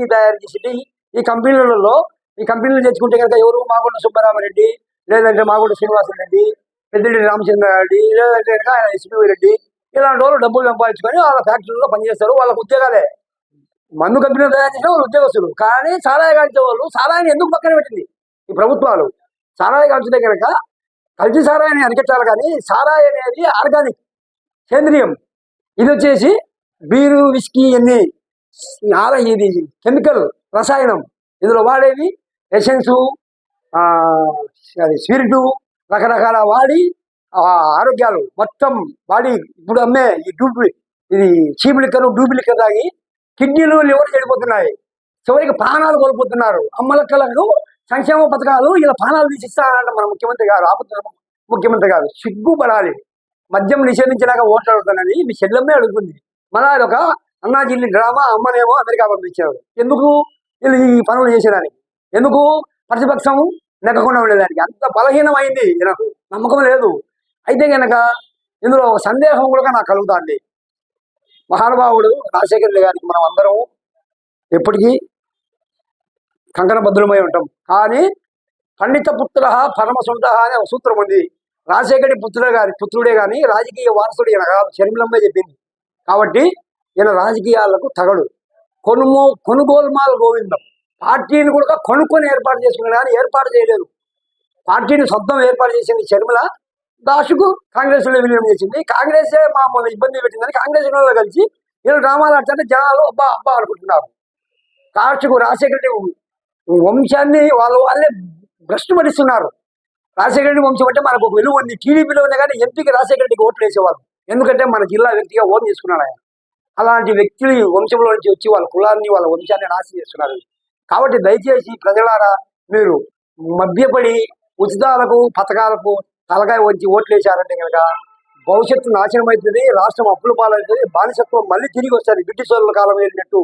Whisky తయారు చేసి ఈ కంపెనీలలో ఈ కంపెనీలు తెచ్చుకుంటే కనుక ఎవరు? మాగుండ సుబ్బరామరెడ్డి లేదంటే మాగుండ శ్రీనివాసరెడ్డి పెద్దిరెడ్డి రామచంద్రారెడ్డి లేదంటే కనుక ఆయన ఎస్పీ రెడ్డి ఇలాంటి వాళ్ళు డబ్బులు సంపాదించుకొని వాళ్ళ ఫ్యాక్టరీలో పనిచేస్తారు. వాళ్ళకు ఉద్యోగాలే. మందు కంపెనీలు తయారు చేసిన వాళ్ళు ఉద్యోగస్తులు. కానీ సారాయి కాల్చే వాళ్ళు సారాయిని ఎందుకు పక్కన పెట్టింది? ఈ ప్రభుత్వాలు. సారాయి కాల్చితే కనుక కల్తీ సారాయిని అరికట్టాలి కానీ సారాయి అనేది ఆర్గానిక్ సేంద్రియం. ఇది వచ్చేసి బీరు విస్కీ ఇవన్నీ. ఆల ఇది కెమికల్ రసాయనం. ఇందులో వాడేది ఎసెన్సు అది స్పిరిటు రకరకాల వాడి ఆ ఆరోగ్యాలు మొత్తం బాడీ ఇప్పుడు అమ్మే ఈ డూబి ఇది చీపు లిక్కరు డూబి లిక్కర్ తాగి కిడ్నీలు లివర్ చెడిపోతున్నాయి. చివరికి ప్రాణాలు కోల్పోతున్నారు. అమ్మలక్కలకు సంక్షేమ పథకాలు ఇలా ప్రాణాలు తీసిస్తానంట మన ముఖ్యమంత్రి గారు ఆపుతున్న ముఖ్యమంత్రి గారు. సిగ్గుపడాలి. మద్యం నిషేధించినాక ఓట్లు అడుగుతున్నది మీ చెల్లెమ్మే అడుగుతుంది. మళ్ళా అది ఒక అన్నాజిల్లి డ్రామా అమ్మనేమో అమెరికా పంపించారు. ఎందుకు? వీళ్ళు ఈ పనులు చేసేదానికి. ఎందుకు? ప్రతిపక్షం నెగ్గకుండా ఉండేదానికి. అంత బలహీనమైంది నాకు నమ్మకం లేదు. అయితే కనుక ఇందులో ఒక సందేహం కూడా నాకు కలుగుతుంది. మహానుభావుడు రాజశేఖర గారికి మనం అందరం ఎప్పటికీ కంకణబద్ధులమై ఉంటాం. కానీ పండిత పుత్ర పరమసుంట అనే ఒక సూత్రం ఉంది. రాజశేఖరి పుత్రుడే గారి పుత్రుడే కానీ రాజకీయ వారసుడు ఈయన కాదు. చెప్పింది. కాబట్టి ఈయన రాజకీయాలకు తగడు. కొనుమో కొనుగోలుమాల గోవిందం. పార్టీని కూడా కొనుక్కొని ఏర్పాటు చేసుకున్నాడు కానీ ఏర్పాటు చేయలేదు. పార్టీని సొంతం ఏర్పాటు చేసింది షర్మిల. దాసుకు కాంగ్రెస్లో విలీనం చేసింది. కాంగ్రెస్ మా ఇబ్బంది పెట్టిందని కాంగ్రెస్లో కలిసి వీళ్ళు డ్రామాలు ఆడుతుంటే జనాలు అబ్బా అబ్బా అనుకుంటున్నారు. కాచుకు రాజశేఖర రెడ్డి వంశాన్ని వాళ్ళ వాళ్ళే భ్రష్టు పడిస్తున్నారు. రాజశేఖర రెడ్డి వంశం అంటే మనకు ఒక విలువ ఉంది. టీడీపీలో ఉంది కానీ ఎంపీకి రాజశేఖర రెడ్డికి ఓట్లు వేసేవాళ్ళు. ఎందుకంటే మన జిల్లా వ్యక్తిగా ఓన్ చేసుకున్నాడు ఆయన. అలాంటి వ్యక్తులు ఈ వంశంలో నుంచి వచ్చి వాళ్ళ కులాన్ని వాళ్ళ వంశాన్ని నాశనం చేస్తున్నారు. కాబట్టి దయచేసి ప్రజలారా మీరు మభ్యపడి ఉచితాలకు పథకాలకు తలకాయ వచ్చి ఓట్లు వేశారంటే కనుక భవిష్యత్తు నాశనం అవుతుంది రాష్ట్రం అప్పుల పాలవుతుంది బానిసత్వం మళ్ళీ తిరిగి వస్తుంది. బ్రిటిష్ వాళ్ళ కాలం వెళ్ళినట్టు.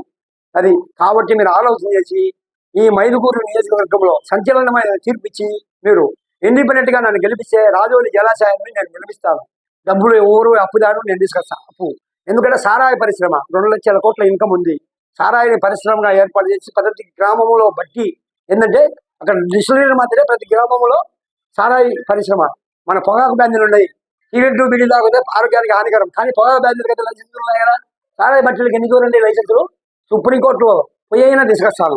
అది కాబట్టి మీరు ఆలోచన చేసి ఈ మైదుగూరు నియోజకవర్గంలో సంచలనమైన తీర్పిచ్చి మీరు ఇండిపెండెంట్గా నన్ను గెలిపిస్తే రాజోలి జలాశయాన్ని నేను గెలిపిస్తాను డబ్బులు ఎవరు అప్పుదారు నేను తీసుకొస్తాను అప్పు. ఎందుకంటే సారాయి పరిశ్రమ రెండు లక్షల కోట్ల ఇన్కమ్ ఉంది. సారాయిని పరిశ్రమగా ఏర్పాటు చేసి ప్రతి గ్రామంలో బట్టి ఏంటంటే అక్కడ డిస్టిలరీ మాత్రమే ప్రతి గ్రామంలో సారాయి పరిశ్రమ. మన పొగాకు బ్యాంకులు ఉన్నాయి. సిగరెట్ బిడ్డలు తాగితే ఆరోగ్యానికి హానికరం. కానీ పొగాకు బ్యాంకులు కదా లైసెన్సులు ఉన్నాయి కదా. సారాయి బట్టలకి ఎన్ని చూడండి లైసెన్సులు? సుప్రీంకోర్టు పోయి అయినా తీసుకొస్తాను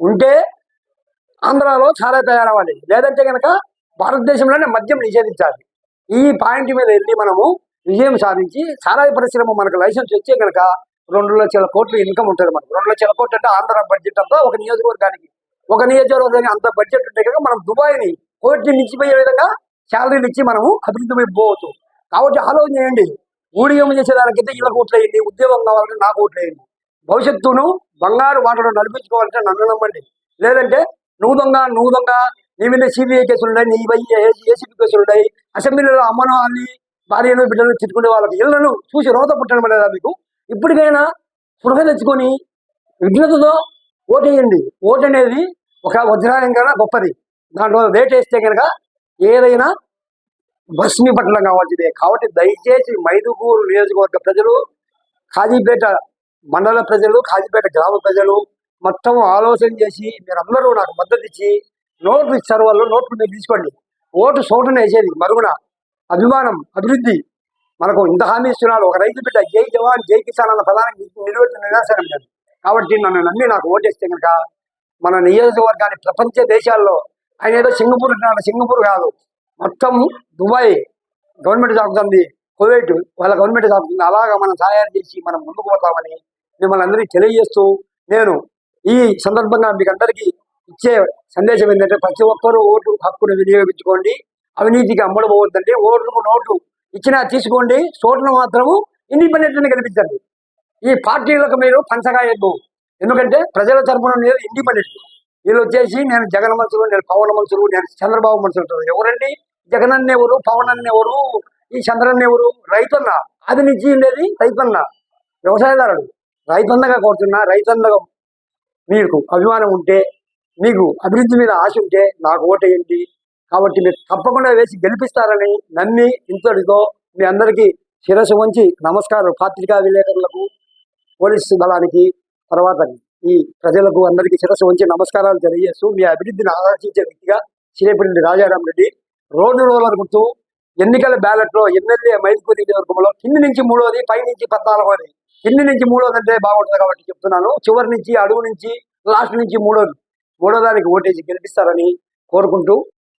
ఉంటే ఆంధ్రాలో సారాయి తయారవ్వాలి. లేదంటే కనుక భారతదేశంలోనే మద్యం నిషేధించాలి. ఈ పాయింట్ మీద వెళ్ళి మనము విజయం సాధించి సారాయి పరిశ్రమ మనకు లైసెన్స్ వచ్చే కనుక రెండు లక్షల కోట్లు ఇన్కమ్ ఉంటుంది మనకు రెండు లక్షల కోట్లు అంటే ఆంధ్ర బడ్జెట్ అంతా ఒక నియోజకవర్గానికి ఒక నియోజకవర్గానికి అంత బడ్జెట్ ఉంటే కనుక మనం దుబాయ్ని కోటి మించిపోయే విధంగా శాలరీలు ఇచ్చి మనము అభివృద్ధి పోవచ్చు కాబట్టి ఆలోచన చేయండి ఊడియం చేసేదానికైతే వీళ్ళకి ఓట్లేయండి ఉద్యోగం కావాలంటే నాకు ఓట్లేయండి భవిష్యత్తును బంగారు బాటలో నడిపించుకోవాలంటే నన్ను నమ్మండి లేదంటే నువ్వు దొంగ నువ్వు దొంగ నీ మీద సిబిఐ కేసులు ఉన్నాయి నీ వై ఏసీబీ కేసులు ఉన్నాయి అసెంబ్లీలో అమ్మనాన్ని భార్యను బిడ్డలు తిట్టుకునే వాళ్ళకి ఇళ్ళను చూసి రోత పుట్టడం లేదా మీకు? ఇప్పటికైనా స్పృహ తెచ్చుకొని విఘ్నతతో ఓటేయండి. ఓటు అనేది ఒక వజ్రాయం కన్నా గొప్పది. దాంట్లో రేట్ వేస్తే కనుక ఏదైనా భస్మి పట్టడం కావాల్సిందే. కాబట్టి దయచేసి మైదుగూరు నియోజకవర్గ ప్రజలు ఖాజీపేట మండల ప్రజలు ఖాజీపేట గ్రామ ప్రజలు మొత్తం ఆలోచన చేసి మీరందరూ నాకు మద్దతు ఇచ్చి నోట్లు ఇచ్చారు వాళ్ళు నోట్లు మీరు తీసుకోండి. ఓటు సోటున వేసేది మరుగున. అభిమానం అభివృద్ధి. మనకు ఇంత హామీ ఇస్తున్నారు ఒక రైతు బిడ్డ జై జవాన్ జై కిసాన్ అన్న ప్రధానికి నిలబెట్టిన నిరాశనం లేదు. కాబట్టి నన్ను నమ్మి నాకు ఓటేస్తే కనుక మన నియోజకవర్గాన్ని ప్రపంచ దేశాల్లో ఆయన ఏదో సింగపూర్ సింగపూర్ కాదు. మొత్తం దుబాయ్ గవర్నమెంట్ జాబుతుంది కువైట్ వాళ్ళ గవర్నమెంట్ జాబుతుంది అలాగా మనం సహాయం చేసి మనం ముందుకు పోతామని మిమ్మల్ని అందరికీ తెలియజేస్తూ నేను ఈ సందర్భంగా మీకు అందరికీ ఇచ్చే సందేశం ఏంటంటే ప్రతి ఒక్కరూ ఓటు హక్కును వినియోగించుకోండి. అవినీతికి అమ్మడబోవద్దండి ఓట్లకు నోట్లు ఇచ్చినా తీసుకోండి. చోటును మాత్రము ఇండిపెండెంట్ని కనిపించండి ఈ పార్టీలకు మీరు పంచగాయద్దు ఎందుకంటే ప్రజల తరపున మీరు ఇండిపెండెంట్ వీళ్ళు వచ్చేసి నేను జగన్ మనుషులు నేను పవన్ మనుషులు నేను చంద్రబాబు మనుషులు ఎవరండి? జగన్ ఎవరు? పవన్ ఎవరు? ఈ చంద్రన్న ఎవరు? రైతన్న. అది నుంచి ఉండేది రైతన్న. వ్యవసాయదారుడు. రైతన్నగా కోరుతున్నా రైతన్నగా మీకు అభిమానం ఉంటే మీకు అభివృద్ధి మీద ఆశ ఉంటే నాకు ఓటేయండి కాబట్టి మీరు తప్పకుండా వేసి గెలిపిస్తారని నమ్మి ఇంతటితో మీ అందరికీ శిరస్సు వంచి నమస్కారం. పాత్రికా విలేకరులకు పోలీసు దళానికి తర్వాత ఈ ప్రజలకు అందరికీ శిరస్సు వంచి నమస్కారాలు తెలియజేస్తూ మీ అభివృద్ధిని ఆలోచించే వ్యక్తిగా శ్రీపల్లి రాజారాం రెడ్డి రోడ్డు రోలర్ గుర్తు ఎన్నికల బ్యాలెట్లో ఎమ్మెల్యే మైదుకూరి నియోజకవర్గంలో కింది నుంచి మూడోది పై నుంచి పద్నాలుగోది. కింది నుంచి మూడోది అంటే బాగుంటుంది కాబట్టి చెప్తున్నాను. చివరి నుంచి అడుగు నుంచి లాస్ట్ నుంచి మూడోది. మూడో దానికి ఓటేసి గెలిపిస్తారని కోరుకుంటూ